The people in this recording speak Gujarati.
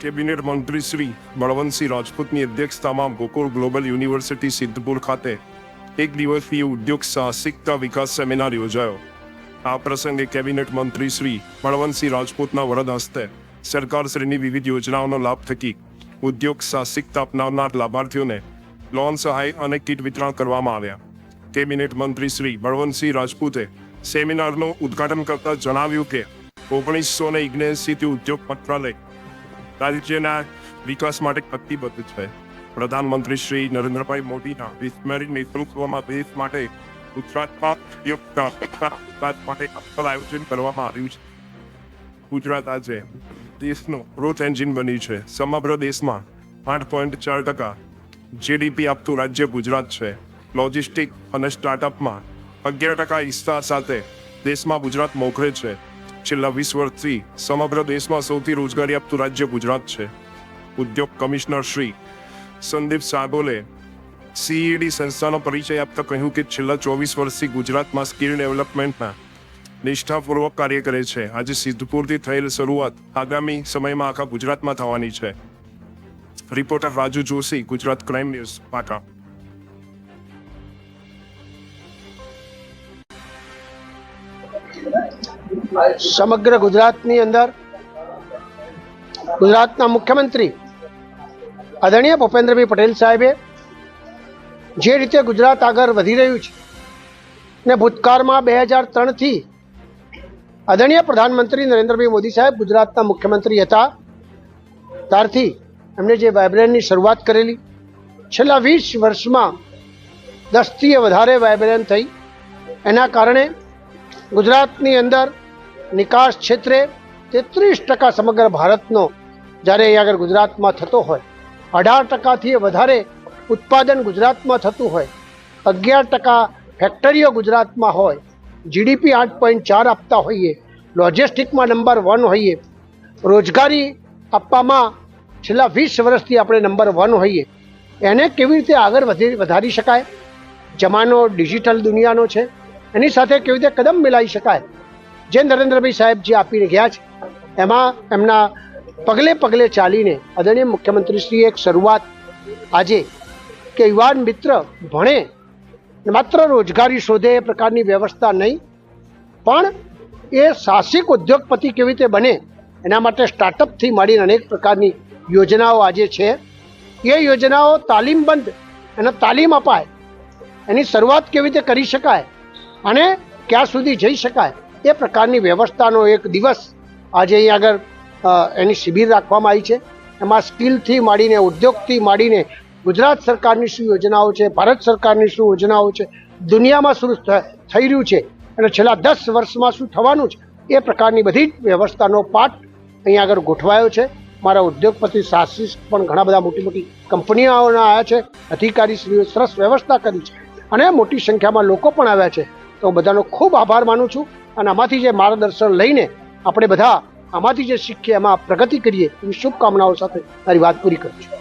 કેબિનેટ મંત્રી શ્રી બળવંતસિંહ રાજપૂતની અધ્યક્ષતામાં ગોકુળ ગ્લોબલ યુનિવર્સિટી સિદ્ધપુર ખાતે એક દિવસીય ઉદ્યોગ સાહસિકતા વિકાસ સેમિનાર યોજાયો. આ પ્રસંગે કેબિનેટ મંત્રી શ્રી બળવંતસિંહ રાજપૂતના વરદ હસ્તે સરકારશ્રીની વિવિધ યોજનાઓનો લાભ થકી ઉદ્યોગ સાહસિકતા અપનાવનાર લાભાર્થીઓને લોન સહાય અને કીટ વિતરણ કરવામાં આવ્યા. કેબિનેટ મંત્રી શ્રી બળવંતસિંહ રાજપૂતે સેમિનારનું ઉદ્ઘાટન કરતા જણાવ્યું કે ઓગણીસો ને ઇગ્નેસીથી ઉદ્યોગ મંત્રાલય રાજ્યના વિકાસ માટે કટિબદ્ધ છે. પ્રધાનમંત્રી શ્રી નરેન્દ્રભાઈ મોદીના વિસ્મરી નેતૃત્વમાં દેશ માટે ગુજરાતમાં માટે આયોજન કરવામાં આવ્યું છે. ગુજરાત આજે દેશનું ગ્રોથ એન્જિન બન્યું છે. સમગ્ર દેશમાં આઠ પોઈન્ટ ચાર ટકા જીડીપી આપતું રાજ્ય ગુજરાત છે. લોજિસ્ટિક અને સ્ટાર્ટઅપમાં અગિયાર ટકા હિસ્સા સાથે દેશમાં ગુજરાત મોખરે છે. છેલ્લા વીસ વર્ષથી સમગ્ર દેશમાં સૌથી રોજગારી આપતું રાજ્ય ગુજરાત છે. ઉદ્યોગ કમિશનર શ્રી સંદીપ સાગોલે સીઈડી સંસ્થાનો પરિચય આપતા કહ્યું કે છેલ્લા ચોવીસ વર્ષથી ગુજરાતમાં સ્કિલ ડેવલપમેન્ટના નિષ્ઠાપૂર્વક કાર્ય કરે છે. આજે સિદ્ધપુરથી થયેલ શરૂઆત આગામી સમયમાં આખા ગુજરાતમાં થવાની છે. Reporter Raju Joshi, Gujarat crime news પાટા સમગ્ર ગુજરાતની અંદર ગુજરાતના મુખ્યમંત્રી આદરણીય ભૂપેન્દ્રભાઈ પટેલ સાહેબે જે રીતે ગુજરાત આગળ વધી રહ્યું છે ને ભૂતકાળમાં બે હજાર ત્રણથી આદરણીય પ્રધાનમંત્રી નરેન્દ્રભાઈ મોદી સાહેબ ગુજરાતના મુખ્યમંત્રી હતા. ત્યારથી એમણે જે વાઇબ્રેન્ટની શરૂઆત કરેલી, છેલ્લા વીસ વર્ષમાં દસથી વધારે વાઇબ્રેન્ટ થઈ. એના કારણે ગુજરાતની અંદર નિકાસ ક્ષેત્રે તેત્રીસ ટકા સમગ્ર ભારતનો જ્યારે અહીં આગળ ગુજરાતમાં થતો હોય, અઢાર ટકાથી વધારે ઉત્પાદન ગુજરાતમાં થતું હોય, અગિયાર ટકા ફેક્ટરીઓ ગુજરાતમાં હોય જીડીપી આઠ પોઈન્ટ ચાર આપતા હોઈએ, લોજિસ્ટિકમાં નંબર વન હોઈએ, રોજગારી આપવામાં છેલ્લા વીસ વર્ષથી આપણે નંબર વન હોઈએ, એને કેવી રીતે આગળ વધી, વધારી શકાય? જમાનો ડિજિટલ દુનિયાનો છે એની સાથે કેવી રીતે કદમ મિલાવી શકાય? જે નરેન્દ્રભાઈ સાહેબ જે આપીને ગયા છે, એમાં એમના પગલે પગલે ચાલીને આદરણીય મુખ્યમંત્રીશ્રીએ એક શરૂઆત આજે કે યુવાન મિત્ર ભણે, માત્ર રોજગારી શોધે એ પ્રકારની વ્યવસ્થા નહીં, પણ એ સાહસિક ઉદ્યોગપતિ કેવી રીતે બને એના માટે સ્ટાર્ટઅપથી માંડીને અનેક પ્રકારની યોજનાઓ આજે છે. એ યોજનાઓ તાલીમબંધ એને તાલીમ અપાય, એની શરૂઆત કેવી રીતે કરી શકાય અને ક્યાં સુધી જઈ શકાય એ પ્રકારની વ્યવસ્થાનો એક દિવસ આજે અહીં આગળ એની શિબિર રાખવામાં આવી છે. એમાં સ્કિલથી માંડીને, ઉદ્યોગથી માંડીને ગુજરાત સરકારની શું યોજનાઓ છે, ભારત સરકારની શું યોજનાઓ છે, દુનિયામાં શું થઈ રહ્યું છે અને છેલ્લા દસ વર્ષમાં શું થવાનું છે, એ પ્રકારની બધી જ વ્યવસ્થાનો પાઠ અહીં આગળ ગોઠવાયો છે. મારા ઉદ્યોગપતિ સાહસિક પણ ઘણા બધા મોટી મોટી કંપનીઓના આવ્યા છે, અધિકારીશ્રીઓ સરસ વ્યવસ્થા કરી છે અને મોટી સંખ્યામાં લોકો પણ આવ્યા છે. તો બધાનો ખૂબ આભાર માનું છું અને આમાંથી જે માર્ગદર્શન લઈને આપણે બધા આમાંથી જે શીખીએ એમાં પ્રગતિ કરીએ એવી શુભકામનાઓ સાથે મારી વાત પૂરી કરું છું.